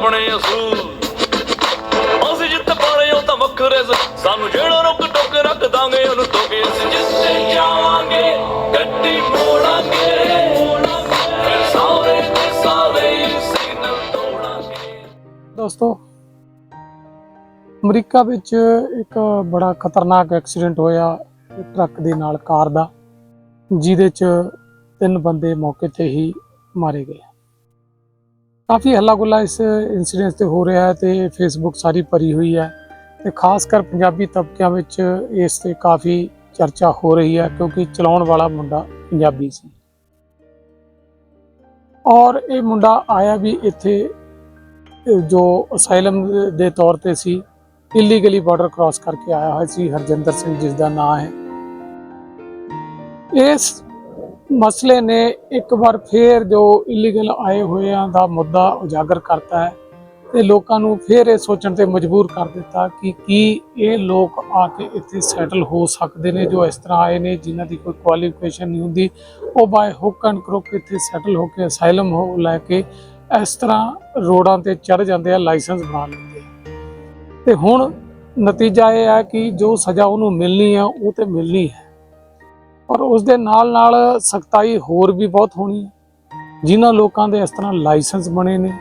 ਆਪਣੇ ਅਸੂਲ। ਅਸੀਂ ਜਿੱਤ ਪਾਰੇ ਉਹ ਤਾਂ ਵੱਖਰੇ ਸਾਨੂੰ ਜਿਹੜਾ ਰੁਕ ਟੁੱਕ ਰੱਖ ਦਾਂਗੇ, ਉਹਨੂੰ ਟੋਕੇ ਅਸੀਂ ਜਿੱਤੇ ਜਾਵਾਂਗੇ। ਗੱਡੀ ਮੋੜਾਂਗੇ ਦੋਸਤੋ, ਅਮਰੀਕਾ ਵਿੱਚ ਇੱਕ ਬੜਾ ਖਤਰਨਾਕ ਐਕਸੀਡੈਂਟ ਹੋਇਆ ਟਰੱਕ ਦੇ ਨਾਲ ਕਾਰ ਦਾ, ਜਿਹਦੇ 'ਚ ਤਿੰਨ ਬੰਦੇ ਮੌਕੇ ਤੇ ਹੀ ਮਾਰੇ ਗਏ। ਕਾਫੀ ਹੱਲਾ ਗੁੱਲਾ ਇਸ ਇਨਸੀਡੈਂਟ ਤੇ ਹੋ ਰਿਹਾ ਹੈ ਤੇ ਫੇਸਬੁੱਕ ਸਾਰੀ ਭਰੀ ਹੋਈ ਹੈ ਤੇ ਖਾਸ ਕਰ ਪੰਜਾਬੀ ਤਬਕਿਆਂ ਵਿੱਚ ਇਸ ਤੇ ਕਾਫੀ ਚਰਚਾ ਹੋ ਰਹੀ ਹੈ ਕਿਉਂਕਿ ਚਲਾਉਣ ਵਾਲਾ ਮੁੰਡਾ ਪੰਜਾਬੀ ਸੀ। ਔਰ ਇਹ ਮੁੰਡਾ ਆਇਆ ਵੀ ਇੱਥੇ ਜੋ ਅਸਾਈਲਮ ਦੇ ਤੌਰ ਤੇ ਸੀ ਇਲੀਗਲੀ ਬਾਰਡਰ ਕ੍ਰਾਸ ਕਰਕੇ ਆਇਆ ਹੋਇਆ ਸੀ, ਹਰਜਿੰਦਰ ਸਿੰਘ ਜਿਸ ਦਾ ਨਾਮ ਹੈ। ਇਸ ਮਸਲੇ ਨੇ ਇੱਕ ਵਾਰ ਫੇਰ ਜੋ ਇਲੀਗਲ ਆਏ ਹੋਇਆਂ ਦਾ ਮੁੱਦਾ ਉਜਾਗਰ ਕਰਤਾ ਹੈ ਤੇ ਲੋਕਾਂ ਨੂੰ ਫੇਰ ਇਹ ਸੋਚਣ ਤੇ ਮਜਬੂਰ ਕਰ ਦਿੱਤਾ ਕਿ ਕੀ ਇਹ ਲੋਕ ਆ ਕੇ ਇੱਥੇ ਸੈਟਲ ਹੋ ਸਕਦੇ ਨੇ, ਜੋ ਇਸ ਤਰ੍ਹਾਂ ਆਏ ਨੇ, ਜਿਨ੍ਹਾਂ ਦੀ ਕੋਈ ਕੁਆਲੀਫਿਕੇਸ਼ਨ ਨਹੀਂ ਹੁੰਦੀ, ਉਹ ਬਾਏ ਹੁੱਕ ਐਂਡ ਕਰੁੱਕ ਇੱਥੇ ਸੈਟਲ ਹੋ ਕੇ ਅਸਾਈਲਮ ਹੋ ਲੈ ਕੇ, ਇਸ ਤਰ੍ਹਾਂ ਰੋਡਾਂ ਤੇ ਚੜ ਜਾਂਦੇ ਆ ਲਾਇਸੈਂਸ ਬਣਾ ਲੈਂਦੇ ਆ। ਤੇ ਹੁਣ ਨਤੀਜਾ ਇਹ ਹੈ ਕਿ ਜੋ ਸਜ਼ਾ ਉਹਨੂੰ ਮਿਲਣੀ ਆ, ਉਹ ਤੇ ਮਿਲਣੀ ਹੈ। ਔਰ ਉਸ ਦੇ ਨਾਲ ਨਾਲ ਸਖਤਾਈ ਹੋਰ ਵੀ ਬਹੁਤ ਹੋਣੀ ਹੈ। ਜਿਨ੍ਹਾਂ ਲੋਕਾਂ ਦੇ ਇਸ ਤਰ੍ਹਾਂ ਲਾਇਸੈਂਸ ਬਣੇ ਨੇ,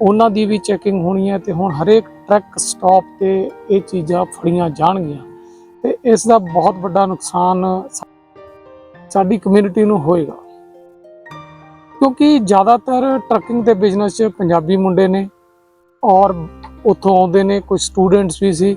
ਉਹਨਾਂ ਦੀ ਵੀ ਚੈਕਿੰਗ ਹੋਣੀ ਹੈ ਤੇ ਹੁਣ ਹਰੇਕ ਟਰੱਕ ਸਟਾਪ ਤੇ ਇਹ ਚੀਜ਼ਾਂ ਫੜੀਆਂ ਜਾਣਗੀਆਂ ਤੇ ਇਸ ਦਾ ਬਹੁਤ ਵੱਡਾ ਨੁਕਸਾਨ ਸਾਡੀ ਕਮਿਊਨਿਟੀ ਨੂੰ ਹੋਏਗਾ। ਕਿਉਂਕਿ ਜ਼ਿਆਦਾਤਰ ਟਰੱਕਿੰਗ ਦੇ ਬਿਜ਼ਨਸ 'ਚ ਪੰਜਾਬੀ ਮੁੰਡੇ ਨੇ ਔਰ ਉੱਥੋਂ ਆਉਂਦੇ ਨੇ ਕੁਝ ਸਟੂਡੈਂਟਸ ਵੀ ਸੀ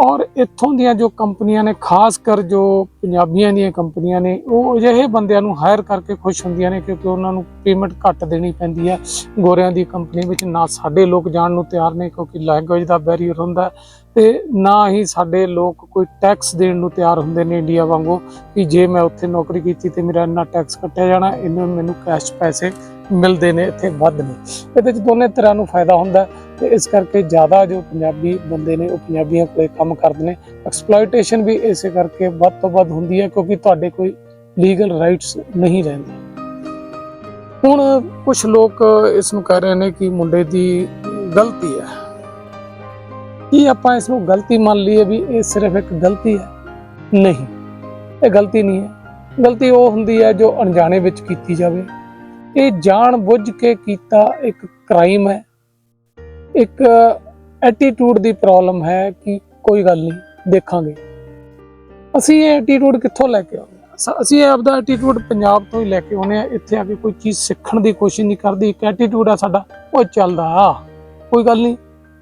ਔਰ ਇੱਥੋਂ ਦੀਆਂ ਜੋ ਕੰਪਨੀਆਂ ਨੇ, ਖਾਸ ਕਰ ਜੋ ਪੰਜਾਬੀਆਂ ਦੀਆਂ ਕੰਪਨੀਆਂ ਨੇ, ਉਹ ਅਜਿਹੇ ਬੰਦਿਆਂ ਨੂੰ ਹਾਇਰ ਕਰਕੇ ਖੁਸ਼ ਹੁੰਦੀਆਂ ਨੇ ਕਿਉਂਕਿ ਉਹਨਾਂ ਨੂੰ ਪੇਮੈਂਟ ਘੱਟ ਦੇਣੀ ਪੈਂਦੀ ਹੈ। ਗੋਰਿਆਂ ਦੀ ਕੰਪਨੀ ਵਿੱਚ ਨਾ ਸਾਡੇ ਲੋਕ ਜਾਣ ਨੂੰ ਤਿਆਰ ਨੇ ਕਿਉਂਕਿ ਲੈਂਗੁਏਜ ਦਾ ਬੈਰੀਅਰ ਹੁੰਦਾ ਹੈ ਤੇ ਨਾ ਹੀ ਸਾਡੇ ਲੋਕ ਕੋਈ ਟੈਕਸ ਦੇਣ ਨੂੰ ਤਿਆਰ ਹੁੰਦੇ ਨੇ ਇੰਡੀਆ ਵਾਂਗੂ ਕਿ ਜੇ ਮੈਂ ਉੱਥੇ ਨੌਕਰੀ ਕੀਤੀ ਤੇ ਮੇਰਾ ਇੰਨਾ ਟੈਕਸ ਕੱਟਿਆ ਜਾਣਾ, ਇਹਨਾਂ ਮੈਨੂੰ ਕੈਸ਼ ਪੈਸੇ ਮਿਲਦੇ ਨੇ, ਇੱਥੇ ਵੱਧ ਨੇ। ਇਹਦੇ ਚ ਦੋਨੇ ਤਰ੍ਹਾਂ ਨੂੰ ਫਾਇਦਾ ਹੁੰਦਾ ਹੈ। ਤੇ ਇਸ ਕਰਕੇ ਜ਼ਿਆਦਾ ਜੋ ਪੰਜਾਬੀ ਬੰਦੇ ਨੇ, ਉਹ ਪੰਜਾਬੀਆਂ ਕੋਲੇ ਕੰਮ ਕਰਦੇ ਨੇ। ਐਕਸਪਲੋਇਟੇਸ਼ਨ ਵੀ ਇਸੇ ਕਰਕੇ ਵੱਧ ਤੋਂ ਵੱਧ ਹੁੰਦੀ ਹੈ, ਕਿਉਂਕਿ ਤੁਹਾਡੇ ਕੋਈ ਲੀਗਲ ਰਾਈਟਸ ਨਹੀਂ ਰਹਿੰਦੇ। ਹੁਣ ਕੁਝ ਲੋਕ ਇਸ ਨੂੰ ਕਹਿ ਰਹੇ ਨੇ ਕਿ ਮੁੰਡੇ ਦੀ ਗਲਤੀ ਹੈ। ਕੀ ਆਪਾਂ ਇਸ ਨੂੰ ਗਲਤੀ ਮੰਨ ਲਈਏ ਵੀ ਇਹ ਸਿਰਫ ਇੱਕ ਗਲਤੀ ਹੈ? ਨਹੀਂ, ਇਹ ਗਲਤੀ ਨਹੀਂ ਹੈ। ਗਲਤੀ ਉਹ ਹੁੰਦੀ ਹੈ ਜੋ ਅਣਜਾਣੇ ਵਿੱਚ ਕੀਤੀ ਜਾਵੇ। ਇਹ ਜਾਣ ਬੁੱਝ ਕੇ ਕੀਤਾ ਇੱਕ ਕ੍ਰਾਈਮ ਹੈ। ਇੱਕ ਐਟੀਟਿਊਡ ਦੀ ਪ੍ਰੋਬਲਮ ਹੈ ਕਿ ਕੋਈ ਗੱਲ ਨਹੀਂ, ਦੇਖਾਂਗੇ। ਅਸੀਂ ਇਹ ਐਟੀਟਿਊਡ ਕਿੱਥੋਂ ਲੈ ਕੇ ਆਉਂਦੇ ਹਾਂ? ਅਸੀਂ ਇਹ ਆਪਦਾ ਐਟੀਟਿਊਡ ਪੰਜਾਬ ਤੋਂ ਹੀ ਲੈ ਕੇ ਆਉਂਦੇ ਆ ਇੱਥੇ ਆ ਕੇ ਕੋਈ ਚੀਜ਼ ਸਿੱਖਣ ਦੀ ਕੋਸ਼ਿਸ਼ ਨਹੀਂ ਕਰਦੀ, ਇੱਕ ਐਟੀਟਿਊਡ ਆ ਸਾਡਾ ਉਹ ਚੱਲਦਾ ਆ, ਕੋਈ ਗੱਲ ਨਹੀਂ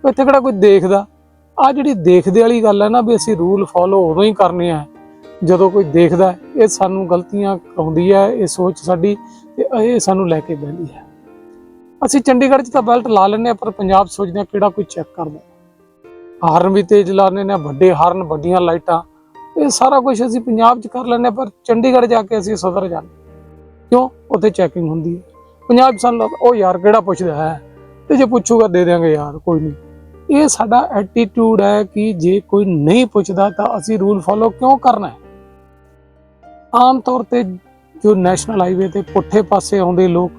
ਇੱਥੇ ਕਿਹੜਾ ਕੋਈ ਦੇਖਦਾ? ਆ ਜਿਹੜੀ ਦੇਖਦੇ ਵਾਲੀ ਗੱਲ ਹੈ ਨਾ ਵੀ ਅਸੀਂ ਰੂਲ ਫੋਲੋ ਉਦੋਂ ਹੀ ਕਰਨੇ ਆ, ਜਦੋਂ ਕੋਈ ਦੇਖਦਾ, ਇਹ ਸਾਨੂੰ ਗਲਤੀਆਂ ਕਰਾਉਂਦੀ ਹੈ, ਇਹ ਸੋਚ ਸਾਡੀ, ਤੇ ਇਹ ਸਾਨੂੰ ਲੈ ਕੇ ਬਹਿੰਦੀ ਹੈ। ਅਸੀਂ ਚੰਡੀਗੜ੍ਹ 'ਚ ਤਾਂ ਬੈਲਟ ਲਾ ਲੈਂਦੇ ਆ ਪਰ ਪੰਜਾਬ ਸੋਚਦੇ ਆ ਕਿਹੜਾ ਕੋਈ ਚੈੱਕ ਕਰਦਾ ਹਾਰਨ ਵੀ ਤੇਜ਼ ਲਾਉਂਦੇ ਨੇ, ਵੱਡੇ ਹਾਰਨ, ਵੱਡੀਆਂ ਲਾਈਟਾਂ, ਇਹ ਸਾਰਾ ਕੁਝ ਅਸੀਂ ਪੰਜਾਬ 'ਚ ਕਰ ਲੈਂਦੇ ਹਾਂ, ਪਰ ਚੰਡੀਗੜ੍ਹ ਜਾ ਕੇ ਅਸੀਂ ਸੁਧਰ ਜਾਂਦੇ ਕਿਉਂ? ਉੱਥੇ ਚੈਕਿੰਗ ਹੁੰਦੀ ਹੈ। ਪੰਜਾਬ 'ਚ ਸਾਨੂੰ ਉਹ ਯਾਰ, ਕਿਹੜਾ ਪੁੱਛਦਾ ਹੈ? ਤੇ ਜੇ ਪੁੱਛੂਗਾ, ਦੇ ਦਿਆਂਗੇ ਯਾਰ, ਕੋਈ ਨਹੀਂ। ਇਹ ਸਾਡਾ ਐਟੀਟਿਊਡ ਹੈ ਕਿ ਜੇ ਕੋਈ ਨਹੀਂ ਪੁੱਛਦਾ, ਤਾਂ ਅਸੀਂ ਰੂਲ ਫੋਲੋ ਕਿਉਂ ਕਰਨਾ ਹੈ? ਆਮ ਤੌਰ ਤੇ ਜੋ ਨੈਸ਼ਨਲ ਹਾਈਵੇ ਤੇ ਪੁੱਠੇ ਪਾਸੇ ਆਉਂਦੇ ਲੋਕ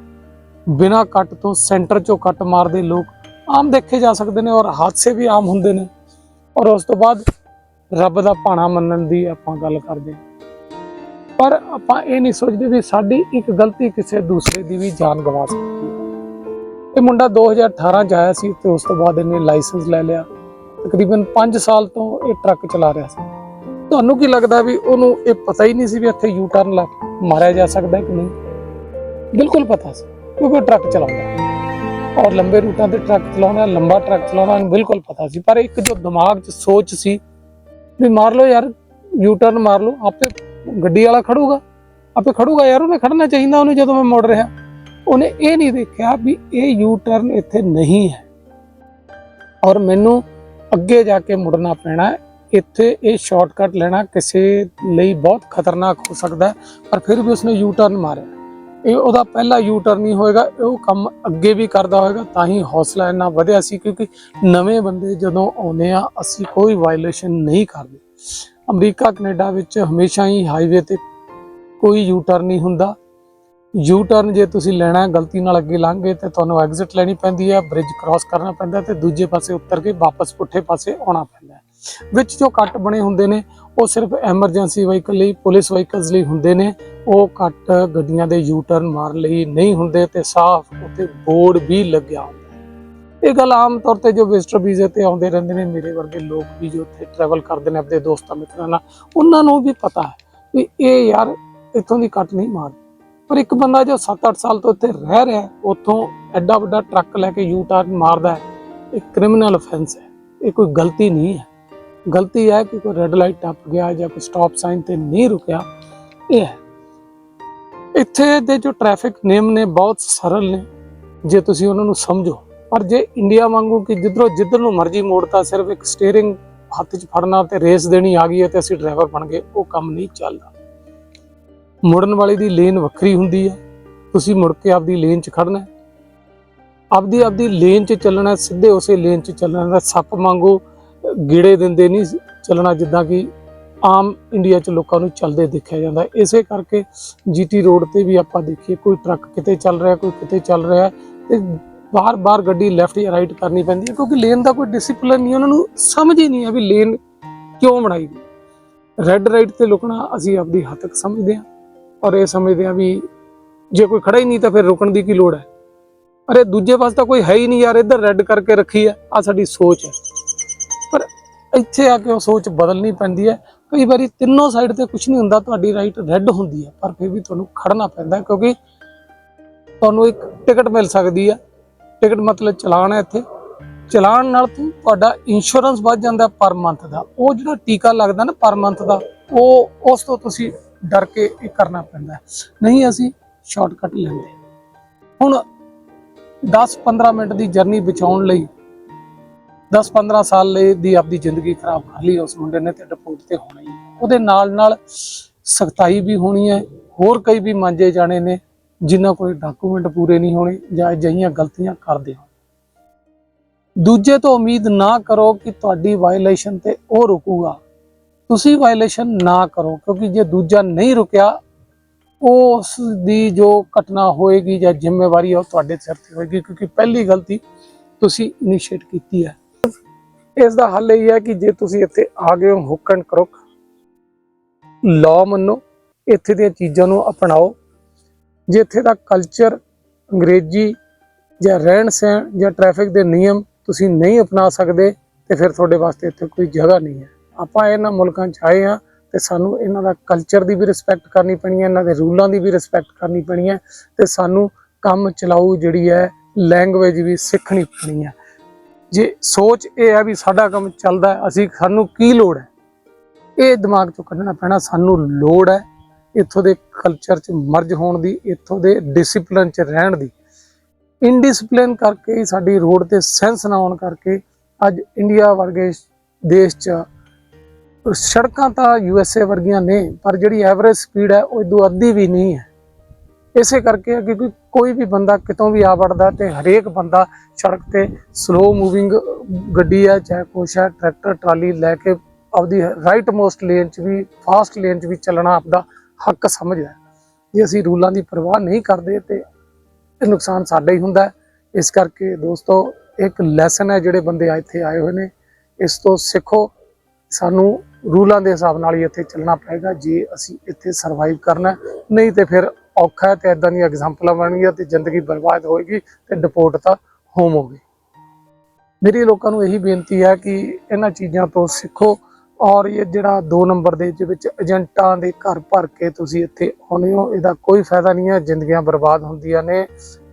ਬਿਨਾਂ ਕੱਟ ਤੋਂ ਸੈਂਟਰ ਚੋਂ ਕੱਟ ਮਾਰਦੇ ਲੋਕ ਆਮ ਦੇਖੇ ਜਾ ਸਕਦੇ ਨੇ ਔਰ ਹਾਦਸੇ ਵੀ ਆਮ ਹੁੰਦੇ ਨੇ। ਔਰ ਉਸ ਤੋਂ ਬਾਅਦ ਰੱਬ ਦਾ ਭਾਣਾ ਮੰਨਣ ਦੀ ਆਪਾਂ ਗੱਲ ਕਰਦੇ ਹਾਂ। ਪਰ ਆਪਾਂ ਇਹ ਨਹੀਂ ਸੋਚਦੇ ਵੀ ਸਾਡੀ ਇੱਕ ਗਲਤੀ ਕਿਸੇ ਦੂਸਰੇ ਦੀ ਵੀ ਜਾਨ ਗਵਾ ਸਕਦੀ ਹੈ। ਇਹ ਮੁੰਡਾ 2018 ਚ ਆਇਆ ਸੀ ਤੇ ਉਸ ਤੋਂ ਬਾਅਦ ਇਹਨੇ ਲਾਇਸੈਂਸ ਲੈ ਲਿਆ। ਤਕਰੀਬਨ 5 ਸਾਲ ਤੋਂ ਇਹ ਟਰੱਕ ਚਲਾ ਰਿਹਾ ਸੀ। ਤੁਹਾਨੂੰ ਕੀ ਲੱਗਦਾ ਵੀ ਉਹਨੂੰ ਇਹ ਪਤਾ ਹੀ ਨਹੀਂ ਸੀ ਵੀ ਇੱਥੇ ਯੂ ਟਰਨ ਲਾ ਮਾਰਿਆ ਜਾ ਸਕਦਾ ਕਿ ਨਹੀਂ? ਬਿਲਕੁਲ ਪਤਾ ਸੀ। ਕਿਉਂਕਿ ਉਹ ਟਰੱਕ ਚਲਾਉਂਦਾ ਔਰ ਲੰਬੇ ਰੂਟਾਂ ਤੇ ਟਰੱਕ ਚਲਾਉਣਾ ਲੰਬਾ ਟਰੱਕ ਚਲਾਉਣਾ ਇਹਨੂੰ ਬਿਲਕੁਲ ਪਤਾ ਸੀ। ਪਰ ਇੱਕ ਜੋ ਦਿਮਾਗ 'ਚ ਸੋਚ ਸੀ ਵੀ ਮਾਰ ਲਓ ਯਾਰ ਯੂ ਟਰਨ ਮਾਰ ਲਓ, ਆਪੇ ਗੱਡੀ ਵਾਲਾ ਖੜੂਗਾ। ਆਪੇ ਖੜੂਗਾ ਯਾਰ, ਉਹਨੇ ਖੜਨਾ ਚਾਹੀਦਾ ਉਹਨੂੰ ਜਦੋਂ ਮੈਂ ਮੁੜ ਰਿਹਾ। ਉਹਨੇ ਇਹ ਨਹੀਂ ਦੇਖਿਆ ਵੀ ਇਹ ਯੂ ਟਰਨ ਇੱਥੇ ਨਹੀਂ ਹੈ। ਔਰ ਮੈਨੂੰ ਅੱਗੇ ਜਾ ਕੇ ਮੁੜਨਾ ਪੈਣਾ ਹੈ। ਇੱਥੇ ਇਹ ਸ਼ਾਰਟਕਟ ਲੈਣਾ ਕਿਸੇ ਲਈ ਬਹੁਤ ਖਤਰਨਾਕ ਹੋ ਸਕਦਾ ਹੈ, ਪਰ ਫਿਰ ਵੀ ਉਸਨੇ ਯੂ ਟਰਨ ਮਾਰਿਆ। ਇਹ ਉਹਦਾ ਪਹਿਲਾ ਯੂ ਟਰਨ ਹੀ ਹੋਏਗਾ ਉਹ ਕੰਮ ਅੱਗੇ ਵੀ ਕਰਦਾ ਹੋਏਗਾ, ਤਾਂ ਹੀ ਹੌਸਲਾ ਇੰਨਾ ਵਧਿਆ ਸੀ, ਕਿਉਂਕਿ ਨਵੇਂ ਬੰਦੇ ਜਦੋਂ ਆਉਂਦੇ ਆ, ਅਸੀਂ ਕੋਈ ਵਾਇਲੇਸ਼ਨ ਨਹੀਂ ਕਰਦੇ। ਅਮਰੀਕਾ, ਕੈਨੇਡਾ ਵਿੱਚ ਹਮੇਸ਼ਾ ਹੀ ਹਾਈਵੇ ਤੇ ਕੋਈ ਯੂ ਟਰਨ ਨਹੀਂ ਹੁੰਦਾ। ਯੂ ਟਰਨ ਜੇ ਤੁਸੀਂ ਲੈਣਾ, ਗਲਤੀ ਨਾਲ ਅੱਗੇ ਲੰਘ ਗਏ, ਤੇ ਤੁਹਾਨੂੰ ਐਗਜ਼ਿਟ ਲੈਣੀ ਪੈਂਦੀ ਹੈ ਬ੍ਰਿਜ ਕ੍ਰਾਸ ਕਰਨਾ ਪੈਂਦਾ ਹੈ ਤੇ ਦੂਜੇ ਪਾਸੇ ਉੱਤਰ ਕੇ ਵਾਪਸ ਪੁੱਠੇ ਪਾਸੇ ਆਉਣਾ ਪੈਂਦਾ। ਵਿੱਚ ਜੋ ਕੱਟ ਬਣੇ ਹੁੰਦੇ ਨੇ ਉਹ ਸਿਰਫ ਐਮਰਜੈਂਸੀ ਵਹੀਕਲ ਲਈ, ਪੁਲਿਸ ਵਹੀਕਲਸ ਲਈ ਹੁੰਦੇ ਨੇ। ਉਹ ਕੱਟ ਗੱਡੀਆਂ ਦੇ ਯੂ ਟਰਨ ਮਾਰਨ ਲਈ ਨਹੀਂ ਹੁੰਦੇ ਤੇ ਸਾਫ਼ ਉੱਤੇ ਬੋਰਡ ਵੀ ਲੱਗਿਆ ਹੁੰਦਾ ਇਹ ਗੱਲ ਆਮ ਤੌਰ ਤੇ ਜੋ ਵਿਜ਼ਟਰ ਵੀਜ਼ੇ ਤੇ ਆਉਂਦੇ ਰਹਿੰਦੇ ਨੇ, ਮੇਰੇ ਵਰਗੇ ਲੋਕ ਵੀ ਜੋ ਉੱਥੇ ਟਰੈਵਲ ਕਰਦੇ ਨੇ, ਆਪਣੇ ਦੋਸਤਾਂ ਮਿੱਤਰਾਂ ਨਾਲ, ਉਹਨਾਂ ਨੂੰ ਵੀ ਪਤਾ ਹੈ ਵੀ ਇਹ ਯਾਰ ਇੱਥੋਂ ਦੀ ਕੱਟ ਨਹੀਂ ਮਾਰਦੀ। ਪਰ ਇੱਕ ਬੰਦਾ ਜੋ 7-8 ਸਾਲ ਤੋਂ ਇੱਥੇ ਰਹਿ ਰਿਹਾ ਉੱਥੋਂ ਐਡਾ ਵੱਡਾ ਟਰੱਕ ਲੈ ਕੇ ਯੂ ਟਰਨ ਮਾਰਦਾ ਹੈ, ਇਹ ਕ੍ਰਿਮੀਨਲ ਅਫੈਂਸ ਹੈ। ਇਹ ਕੋਈ ਗਲਤੀ ਨਹੀਂ ਹੈ। ਗਲਤੀ ਹੈ ਕਿ ਕੋਈ ਰੈੱਡ ਲਾਈਟ ਟੱਪ ਗਿਆ ਜਾਂ ਕੋਈ ਸਟਾਪ ਸਾਈਨ ਤੇ ਨਹੀਂ ਰੁਕਿਆ, ਇਹ ਹੈ। ਇੱਥੇ ਦੇ ਜੋ ਟ੍ਰੈਫਿਕ ਨਿਯਮ ਨੇ ਬਹੁਤ ਸਰਲ ਨੇ। ਜੇ ਤੁਸੀਂ ਉਹਨਾਂ ਨੂੰ ਸਮਝੋ, ਪਰ ਜੇ ਇੰਡੀਆ ਵਾਂਗੂ ਕਿ ਜਿੱਧਰੋਂ ਜਿੱਧਰ ਨੂੰ ਮਰਜ਼ੀ ਮੋੜਤਾ ਸਿਰਫ ਇੱਕ ਸਟੀਅਰਿੰਗ ਹੱਥ 'ਚ ਫੜਨਾ ਤੇ ਰੇਸ ਦੇਣੀ ਆ ਗਈ ਹੈ ਤੇ ਅਸੀਂ ਡਰਾਈਵਰ ਬਣ ਗਏ, ਉਹ ਕੰਮ ਨਹੀਂ ਚੱਲਦਾ। ਮੁੜਨ ਵਾਲੇ ਦੀ ਲੇਨ ਵੱਖਰੀ ਹੁੰਦੀ ਹੈ। ਤੁਸੀਂ ਮੁੜ ਕੇ ਆਪਦੀ ਲੇਨ 'ਚ ਖੜਨਾ ਆਪਦੀ ਆਪਦੀ ਲੇਨ 'ਚ ਚੱਲਣਾ, ਸਿੱਧੇ ਉਸੇ ਲੇਨ 'ਚ ਚੱਲਣਾ ਹੈ ਸੱਪ ਵਾਂਗੂ ਗੇੜੇ ਦਿੰਦੇ ਨਹੀਂ ਚੱਲਣਾ, ਜਿੱਦਾਂ ਕਿ ਆਮ ਇੰਡੀਆ 'ਚ ਲੋਕਾਂ ਨੂੰ ਚੱਲਦੇ ਦੇਖਿਆ ਜਾਂਦਾ। ਇਸੇ ਕਰਕੇ ਜੀਟੀ ਰੋਡ ਤੇ ਵੀ ਆਪਾਂ ਦੇਖੀਏ, ਕੋਈ ਟਰੱਕ ਕਿਤੇ ਚੱਲ ਰਿਹਾ, ਕੋਈ ਕਿਤੇ ਚੱਲ ਰਿਹਾ ਤੇ ਬਾਰ-ਬਾਰ ਗੱਡੀ ਲੈਫਟ ਜਾਂ ਰਾਈਟ ਕਰਨੀ ਪੈਂਦੀ ਹੈ, ਕਿਉਂਕਿ ਲੇਨ ਦਾ ਕੋਈ ਡਿਸਪਲਿਨ ਨਹੀਂ, ਉਹਨਾਂ ਨੂੰ ਸਮਝ ਹੀ ਨਹੀਂ ਆ ਵੀ ਲੇਨ ਕਿਉਂ ਬਣਾਈ ਗਈ। ਰੈੱਡ ਰਾਈਟ ਤੇ ਲੁਕਣਾ ਅਸੀਂ ਆਪਦੀ ਹੱਦ ਤੱਕ ਸਮਝਦੇ ਹਾਂ ਔਰ ਇਹ ਸਮਝਦੇ ਹਾਂ ਵੀ ਜੇ ਕੋਈ ਖੜਾ ਹੀ ਨਹੀਂ ਤਾਂ ਫਿਰ ਰੁਕਣ ਦੀ ਕੀ ਲੋੜ ਹੈ? ਅਰੇ ਦੂਜੇ ਪਾਸੇ ਤਾਂ ਕੋਈ ਹੈ ਹੀ ਨਹੀਂ ਯਾਰ, ਇੱਧਰ ਰੈੱਡ ਕਰਕੇ ਰੱਖੀ ਹੈ ਆ ਸਾਡੀ ਸੋਚ ਹੈ। ਇੱਥੇ ਆ ਕੇ ਉਹ ਸੋਚ ਬਦਲਣੀ ਪੈਂਦੀ ਹੈ। ਕਈ ਵਾਰੀ ਤਿੰਨੋਂ ਸਾਈਡ ਤੇ ਕੁਝ ਨਹੀਂ ਹੁੰਦਾ, ਤੁਹਾਡੀ ਰਾਈਟ ਰੈੱਡ ਹੁੰਦੀ ਹੈ, ਪਰ ਫਿਰ ਵੀ ਤੁਹਾਨੂੰ ਖੜਨਾ ਪੈਂਦਾ ਕਿਉਂਕਿ ਤੁਹਾਨੂੰ ਇੱਕ ਟਿਕਟ ਮਿਲ ਸਕਦੀ ਹੈ। ਟਿਕਟ ਮਤਲਬ ਚਲਾਨ ਹੈ ਇੱਥੇ। ਚਲਾਨ ਨਾਲ ਤੋਂ ਤੁਹਾਡਾ ਇੰਸ਼ੋਰੈਂਸ ਵੱਧ ਜਾਂਦਾ ਪਰ ਮੰਥ ਦਾ। ਉਹ ਜਿਹੜਾ ਟੀਕਾ ਲੱਗਦਾ ਨਾ ਪਰ ਮੰਥ ਦਾ, ਉਹ ਉਸ ਤੋਂ ਤੁਸੀਂ ਡਰ ਕੇ ਇਹ ਕਰਨਾ ਪੈਂਦਾ ਨਹੀਂ, ਅਸੀਂ ਸ਼ਾਰਟਕਟ ਲੈਂਦੇ। ਹੁਣ 10-15 ਮਿੰਟ ਦੀ ਜਰਨੀ ਬਚਾਉਣ ਲਈ 10-15 ਸਾਲ ਲਈ ਦੀ ਆਪਦੀ ਜ਼ਿੰਦਗੀ ਖਰਾਬ ਕਰ ਲਈ ਉਸ ਮੁੰਡੇ ਨੇ ਤੇ ਡਿਪੋਰਟ ਤੇ ਹੋਣਾ ਹੀ ਉਹਦੇ ਨਾਲ ਨਾਲ ਸਖਤਾਈ ਵੀ ਹੋਣੀ ਹੈ, ਹੋਰ ਕਈ ਵੀ ਮਾਂਜੇ ਜਾਣੇ ਨੇ ਜਿਨ੍ਹਾਂ ਕੋਲ ਡਾਕੂਮੈਂਟ ਪੂਰੇ ਨਹੀਂ ਹੋਣੇ ਜਾਂ ਅਜਿਹੀਆਂ ਗਲਤੀਆਂ ਕਰਦੇ ਹੋ ਦੂਜੇ ਤੋਂ ਉਮੀਦ ਨਾ ਕਰੋ ਕਿ ਤੁਹਾਡੀ ਵਾਇਲੇਸ਼ਨ ਤੇ ਉਹ ਰੁਕੂਗਾ। ਤੁਸੀਂ ਵਾਇਲੇਸ਼ਨ ਨਾ ਕਰੋ, ਕਿਉਂਕਿ ਜੇ ਦੂਜਾ ਨਹੀਂ ਰੁਕਿਆ, ਉਸ ਦੀ ਜੋ ਘਟਨਾ ਹੋਏਗੀ ਜਾਂ ਜ਼ਿੰਮੇਵਾਰੀ ਹੈ ਉਹ ਤੁਹਾਡੇ ਸਿਰ ਤੇ ਹੋਏਗੀ, ਕਿਉਂਕਿ ਪਹਿਲੀ ਗਲਤੀ ਤੁਸੀਂ ਇਨੀਸ਼ੀਏਟ ਕੀਤੀ ਹੈ। ਇਸ ਦਾ ਹੱਲ ਇਹ ਹੈ ਕਿ ਜੇ ਤੁਸੀਂ ਇੱਥੇ ਆ ਗਏ ਹੋ ਹੁੱਕ ਐਂਡ ਕਰੁਕ ਲਾਅ ਮੰਨੋ, ਇੱਥੇ ਦੀਆਂ ਚੀਜ਼ਾਂ ਨੂੰ ਅਪਣਾਓ। ਜੇ ਇੱਥੇ ਦਾ ਕਲਚਰ ਅੰਗਰੇਜ਼ੀ ਜਾਂ ਰਹਿਣ ਸਹਿਣ ਜਾਂ ਟ੍ਰੈਫਿਕ ਦੇ ਨਿਯਮ ਤੁਸੀਂ ਨਹੀਂ ਅਪਣਾ ਸਕਦੇ, ਤੇ ਫਿਰ ਤੁਹਾਡੇ ਵਾਸਤੇ ਇੱਥੇ ਕੋਈ ਜਗ੍ਹਾ ਨਹੀਂ ਹੈ। ਆਪਾਂ ਇਹਨਾਂ ਮੁਲਕਾਂ 'ਚ ਆਏ ਆ ਤੇ ਸਾਨੂੰ ਇਹਨਾਂ ਦਾ ਕਲਚਰ ਦੀ ਵੀ ਰਿਸਪੈਕਟ ਕਰਨੀ ਪੈਣੀ ਹੈ, ਇਹਨਾਂ ਦੇ ਰੂਲਾਂ ਦੀ ਵੀ ਰਿਸਪੈਕਟ ਕਰਨੀ ਪੈਣੀ ਹੈ, ਤੇ ਸਾਨੂੰ ਕੰਮ ਚਲਾਊ ਜਿਹੜੀ ਹੈ ਲੈਂਗੁਏਜ ਵੀ ਸਿੱਖਣੀ ਪੈਣੀ ਹੈ। ਜੇ ਸੋਚ ਇਹ ਹੈ ਵੀ ਸਾਡਾ ਕੰਮ ਚੱਲਦਾ ਅਸੀਂ, ਸਾਨੂੰ ਕੀ ਲੋੜ ਹੈ? ਇਹ ਦਿਮਾਗ ਚੋਂ ਕੱਢਣਾ ਪੈਣਾ, ਸਾਨੂੰ ਲੋੜ ਹੈ ਇੱਥੋਂ ਦੇ ਕਲਚਰ 'ਚ ਮਰਜ ਹੋਣ ਦੀ, ਇੱਥੋਂ ਦੇ ਡਿਸਪਲਿਨ 'ਚ ਰਹਿਣ ਦੀ। ਇਨਡਿਸਪਲਿਨ ਕਰਕੇ ਸਾਡੀ ਰੋਡ ਤੇ ਸੈਂਸ ਨਾ ਆਉਣ ਕਰਕੇ ਅੱਜ ਇੰਡੀਆ ਵਰਗੇ ਦੇਸ਼ 'ਚ ਸੜਕਾਂ ਤਾਂ ਯੂਐਸਏ ਵਰਗੀਆਂ ਨੇ, ਪਰ ਜਿਹੜੀ ਐਵਰੇਜ ਸਪੀਡ ਹੈ, ਉਹ ਇਦੋਂ ਅੱਧੀ ਵੀ ਨਹੀਂ ਹੈ। ਇਸੇ ਕਰਕੇ ਹੈ ਕਿਉਂਕਿ ਕੋਈ ਵੀ ਬੰਦਾ ਕਿਤੋਂ ਵੀ ਆ ਵੜਦਾ ਤੇ ਹਰੇਕ ਬੰਦਾ ਸੜਕ ਤੇ ਸਲੋ ਮੂਵਿੰਗ ਗੱਡੀ ਹੈ, ਚਾਹੇ ਕੁਛ ਹੈ, ਟਰੈਕਟਰ, ਟਰਾਲੀ ਲੈ ਕੇ ਆਪਦੀ ਰਾਈਟ ਮੋਸਟ ਲੇਨ 'ਚ ਵੀ ਫਾਸਟ ਲੇਨ 'ਚ ਵੀ ਚੱਲਣਾ ਆਪਦਾ ਹੱਕ ਸਮਝਦਾ ਜੇ ਅਸੀਂ ਰੂਲਾਂ ਦੀ ਪਰਵਾਹ ਨਹੀਂ ਕਰਦੇ ਤੇ ਇਹ ਨੁਕਸਾਨ ਸਾਡਾ ਹੀ ਹੁੰਦਾ ਇਸ ਕਰਕੇ ਦੋਸਤੋ, ਇੱਕ ਲੈਸਨ ਹੈ ਜਿਹੜੇ ਬੰਦੇ ਇੱਥੇ ਆਏ ਹੋਏ ਨੇ, ਇਸ ਤੋਂ ਸਿੱਖੋ। ਸਾਨੂੰ ਰੂਲਾਂ ਦੇ ਹਿਸਾਬ ਨਾਲ ਹੀ ਇੱਥੇ ਚੱਲਣਾ ਪਏਗਾ, ਜੇ ਅਸੀਂ ਇੱਥੇ ਸਰਵਾਈਵ ਕਰਨਾ ਨਹੀਂ ਤੇ ਫਿਰ ਔਖਾ ਹੈ ਤੇ ਇਦਾਂ ਦੀਆਂ ਐਗਜ਼ਾਮਪਲਾਂ ਬਣਨਗੀਆਂ ਤੇ ਜ਼ਿੰਦਗੀ ਬਰਬਾਦ ਹੋਏਗੀ ਤੇ ਡਿਪੋਰਟ ਤਾਂ ਹੋਵੋਗੇ ਮੇਰੀ ਲੋਕਾਂ ਨੂੰ ਇਹੀ ਬੇਨਤੀ ਹੈ ਕਿ ਇਹਨਾਂ ਚੀਜ਼ਾਂ ਤੋਂ ਸਿੱਖੋ ਔਰ ਇਹ ਜਿਹੜਾ 2 ਨੰਬਰ ਦੇ ਵਿੱਚ ਏਜੰਟਾਂ ਦੇ ਘਰ ਭਰ ਕੇ ਤੁਸੀਂ ਇੱਥੇ ਆਉਂਦੇ ਹੋ, ਇਹਦਾ ਕੋਈ ਫਾਇਦਾ ਨਹੀਂ ਹੈ, ਜ਼ਿੰਦਗੀਆਂ ਬਰਬਾਦ ਹੁੰਦੀਆਂ ਨੇ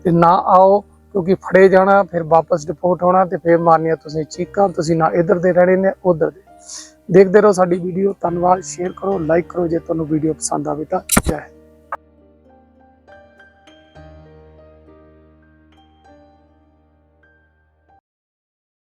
ਤੇ ਨਾ ਆਓ ਕਿਉਂਕਿ ਫੜੇ ਜਾਣਾ, ਫਿਰ ਵਾਪਸ ਡਿਪੋਰਟ ਹੋਣਾ ਤੇ ਫਿਰ ਮਾਰਨੀਆਂ ਤੁਸੀਂ ਚੀਕਾਂ, ਤੁਸੀਂ ਨਾ ਇੱਧਰ ਦੇ ਰਹਿਣੇ ਨੇ, ਉੱਧਰ ਦੇ। ਦੇਖਦੇ ਰਹੋ ਸਾਡੀ ਵੀਡੀਓ ਧੰਨਵਾਦ ਸ਼ੇਅਰ ਕਰੋ ਲਾਈਕ ਕਰੋ ਜੇ ਤੁਹਾਨੂੰ ਵੀਡੀਓ ਪਸੰਦ ਆਵੇ ਤਾਂ ਜੈ